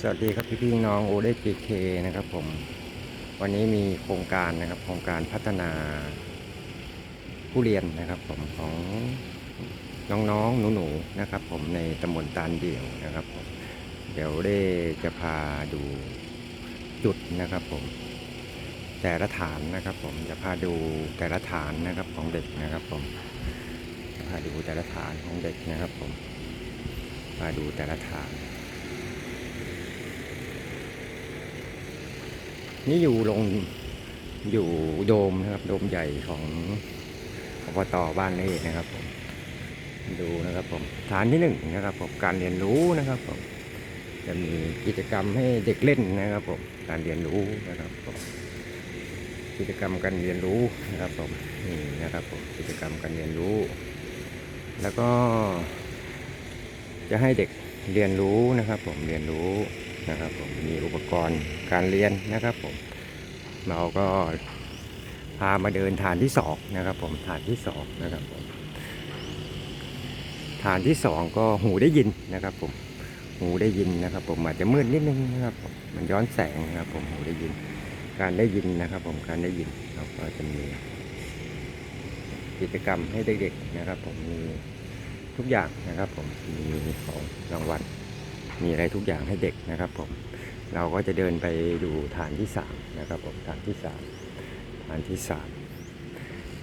สวัสดีครับพี่พี่น้องโอเดจีเคนะครับผมวันนี้มีโครงการนะครับโครงการพัฒนาผู้เรียนนะครับผมของน้องๆหนูๆนะครับ ผมในตำบลตาลเดี่ยวนะครับผมเดี๋ยวได้จะพาดูจุดนะครับผมแต่ละฐานนะครับผมจะพาดูแต่ละฐานนะครับของเด็กนะครับผมพาดูแต่ละฐานของเด็กนะครับผมพาดูแต่ละฐาน นี่อยู่ลงอยู่โดมนะครับ โดมใหญ่ของอบตบ้านนี่นะครับผมดูนะครับผมฐานที่หนึ่งนะครับผมการเรียนรู้นะครับผมจะมีกิจกรรมให้เด็กเล่นนะครับผมการเรียนรู้นะครับผมกิจกรรมการเรียนรู้นะครับผมนี่นะครับผมกิจกรรมการเรียนรู้ แล้วก็ จะให้เด็กเรียนรู้นะครับ ผมเรียนรู้ นะครับผมมีอุปกรณ์การเรียนนะครับผมเราก็พามาเดินฐานที่สองนะครับผมฐานที่สองนะครับผมฐานที่สองก็หูได้ยินนะครับผมหูได้ยินนะครับ ผมอาจจะมืดนิดนึงนะครับผมมันย้อนแสงนะครับ ผมหูได้ยิน การได้ยินนะครับ ผมการได้ยินเราก็จะมีกิจกรรมให้เด็กๆนะครับ ผมมีทุกอย่างนะครับ ผมมีของรางวัล มีอะไรทุกอย่างให้เด็กนะครับผมเราก็จะเดินไปดูฐานที่สามนะครับผมฐานที่สามฐานที่สาม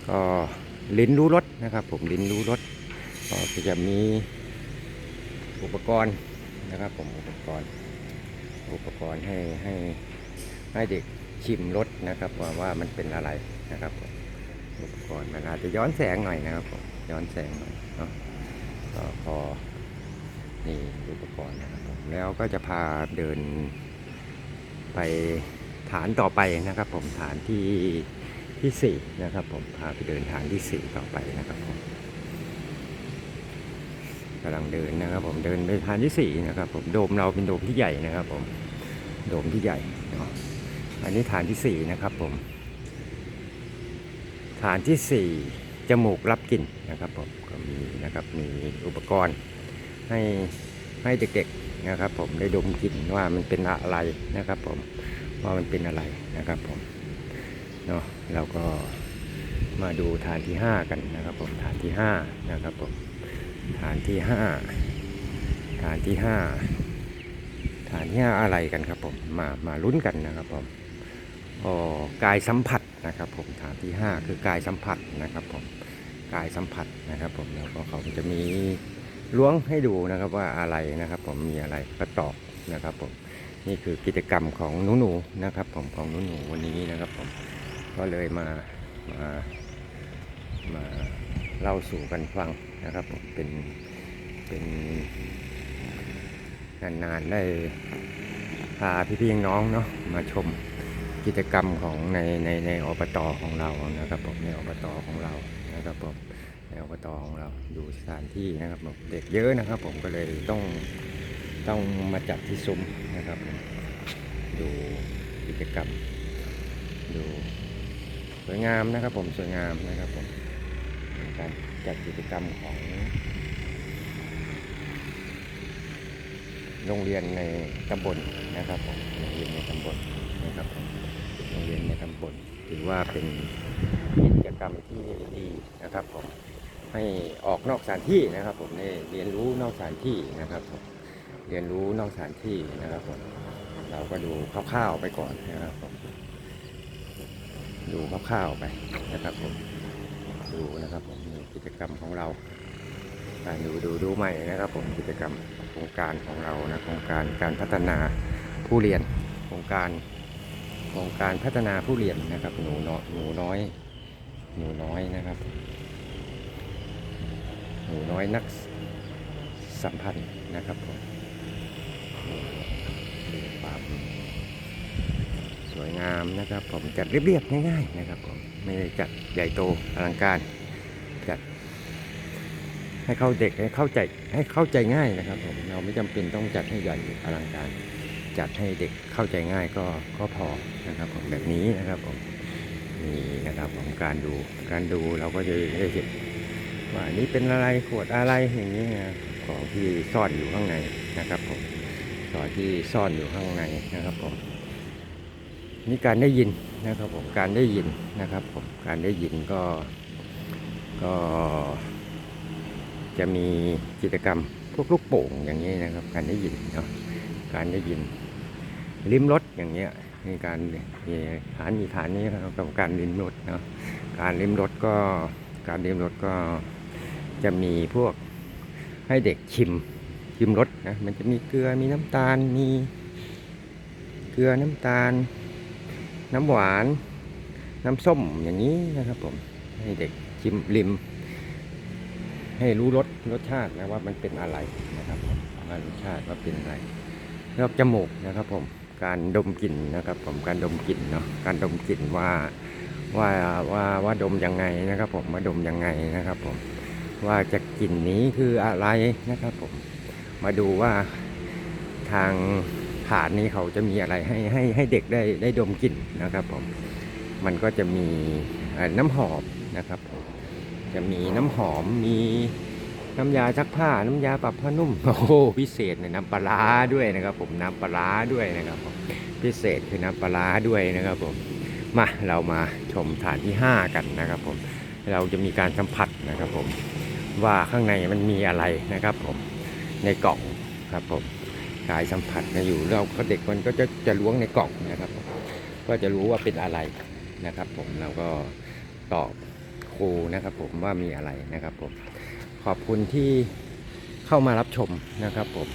ก็ลิ้นรู้รสนะครับผมลิ้นรู้รสก็จะมีอุปกรณ์นะครับผมอุปกรณ์อุปกรณ์ให้ให้ให้เด็กชิมรสนะครับว่าว่ามันเป็นอะไรนะครับผมอุปกรณ์มันอาจจะย้อนแสงหน่อยนะครับผมย้อนแสงหน่อยเนาะก็พอ นี่อุปกรณ์นะครับผมแล้วก็จะพาเดินไปฐานต่อไปนะครับ ผมฐานที่ที่สี่นะครับ ผมพาไปเดินฐานที่สี่ต่อไปนะครับผมกำลังเดินนะครับ ผมเดินไปฐานที่สี่นะครับ ผมโดมเราเป็นโดมที่ใหญ่นะครับ ผมโดมที่ใหญ่เนาะอันนี้ฐานที่สี่นะครับ ผม ฐานที่สี่จมูกรับกลิ่นนะครับผมก็มีนะครับมีอุปกรณ์ ให้ให้เด็กๆนะครับ ผมได้ดมกลิ่นว่ามันเป็นอะไรนะครับ ผมว่ามันเป็นอะไรนะครับ ผมเนาะเราก็มาดูฐานที่ 5 กันนะครับ ผมฐานที่5นะครับผมฐานที่ 5 ฐานที่ 5 ฐานที่ 5 อะไรกันครับผมมามาลุ้นกันนะครับผมอ๋อกายสัมผัสนะครับ ผมฐานที่ 5 คือกายสัมผัสนะครับ ผมกายสัมผัสนะครับ ผมแล้วก็เขาจะมี ล้วงให้ดูนะครับว่าอะไรนะครับ ผมมีอะไรก็ตอบนะครับผมนี่คือกิจกรรมของหนูๆนะครับ ผมของหนูๆวันนี้นะครับ ผมก็เลยมามามาเล่าสู่กันฟังนะครับผมเป็นเป็นนานๆได้พาพี่ๆน้องเนาะมาชมกิจกรรมของในในในอบตของเรานะครับผมในอบตของเรานะครับผม อบตของเราดูสถานที่นะครับผมเด็กเยอะนะครับ ผมก็เลยต้องต้องมาจัดที่ซุ้มนะครับ ดูกิจกรรม ดูสวยงามนะครับ ผมสวยงามนะครับผมการจัดกิจกรรมของ โรงเรียนในตำบลนะครับผมโรงเรียนในตำบลนะครับผมโรงเรียนในตำบลถือว่าเป็นกิจกรรมที่ดีนะครับผม ให้ออกนอกสถานที่นะครับ ผมได้เรียนรู้นอกสถานที่นะครับผมเรียนรู้นอกสถานที่นะครับผมเราก็ดูคร่าวๆไปก่อนนะครับผมดูคร่าวๆไปนะครับผมดูนะครับผมกิจกรรมของเราการดูดูดูใหม่นะครับ ผมกิจกรรมโครงการของเรานะโครงการการพัฒนาผู้เรียนโครงการโครงการพัฒนาผู้เรียนนะครับ หนูน้อยหนูน้อยหนูน้อยนะครับ นูน้อยนักสัมพันธ์นะครับผมความสวยงามนะครับ ผมจัดเรียบๆง่ายๆนะครับผมไม่ได้จัดใหญ่โตอลังการจัด ให้เข้าเด็กให้เข้าใจให้เข้าใจง่ายนะครับผมเราไม่จำเป็นต้องจัดให้ใหญ่อลังการ จัดให้เด็กเข้าใจง่ายก็ก็พอนะครับผมแบบนี้นะครับผมนี่นะครับของการดูการดูเราก็จะได้เห็น ว่านี้เป็นอะไรขวดอะไรอย่างนี้นะของที่ซ่อนอยู่ข้างในนะครับผมสอที่ซ่อนอยู่ข้างในนะครับผมนี่การได้ยินนะครับผมการได้ยินนะครับผมการได้ยินก็ก็ จะมีกิจกรรมพวกลูกโป่งอย่างนี้นะครับ การได้ยินเนาะการได้ยิน ลิ้มรสอย่างเงี้ยมีการมีฐานมีฐานนี้กับการลิ้มรสเนาะการลิ้มรสก็การลิ้มรสก็ จะมีพวกให้เด็กชิมชิมรสนะมันจะมีเกลือมีน้ำตาลมีเกลือน้ำตาล น้ำหวาน น้ำส้มอย่างนี้นะครับผมให้เด็กชิมลิม ให้รู้รสรสชาตินะว่ามันเป็นอะไรนะครับผมรสชาติว่าเป็นอะไรแล้วจมูกนะครับผมการดมกลิ่นนะครับ ผมการดมกลิ่นเนาะการดมกลิ่นว่าว่าว่าว่าดมยังไงนะครับ ผมมาดมยังไงนะครับผม ว่าจะกลิ่นนี้คืออะไรนะครับผมมาดูว่าทางฐานนี้เขาจะมีอะไรให้ให้ให้เด็กได้ได้ดมกลิ่นนะครับผมมันก็จะมีน้ำหอมนะครับผมจะมีน้ำหอมมีน้ำยาซักผ้าน้ำยาปรับผ้านุ่มโอ้โหพิเศษเนี่ยน้ำปลาด้วยนะครับ ผมน้ำปลาด้วยนะครับผมพิเศษคือน้ำปลาร้าด้วยนะครับผมมาเรามาชมฐานที่ 5 กันนะครับผมเราจะมีการสัมผัสนะครับผม ว่าข้างในมันมีอะไรนะครับผมในกล่องครับผมกายสัมผัสนอยู่เราก็เด็กมันก็จะจะล้วงในกล่องนะครับผมก็จะรู้ว่าเป็นอะไรนะครับ ผมเราก็ตอบครูนะครับผมว่ามีอะไรนะครับผมขอบคุณที่เข้ามารับชมนะครับผม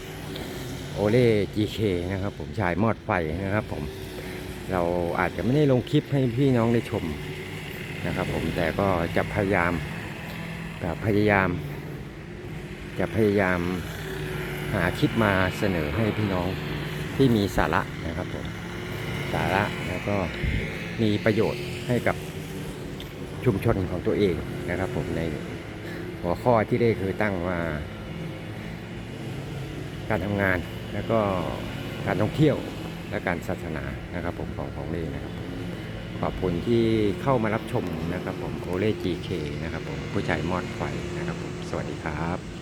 โอเล่ GK นะครับผมชายมอดไฟนะครับผมเราอาจจะไม่ได้ลงคลิปให้พี่น้องได้ชมนะครับผมแต่ก็จะพยายาม จะพยายาม จะพยายามหาคลิปมาเสนอให้พี่น้องที่มีสาระนะครับผมสาระแล้วก็มีประโยชน์ให้กับชุมชนของตัวเองนะครับผมในหัวข้อที่ได้คือตั้งว่า การทำงานแล้วก็การท่องเที่ยวและการศาสนานะครับผมของของเล่นะครับผม ขอบคุณที่เข้ามารับชมนะครับผมโอเล่จีเคนะครับผมผู้ชายมอดไฟนะครับผมสวัสดีครับ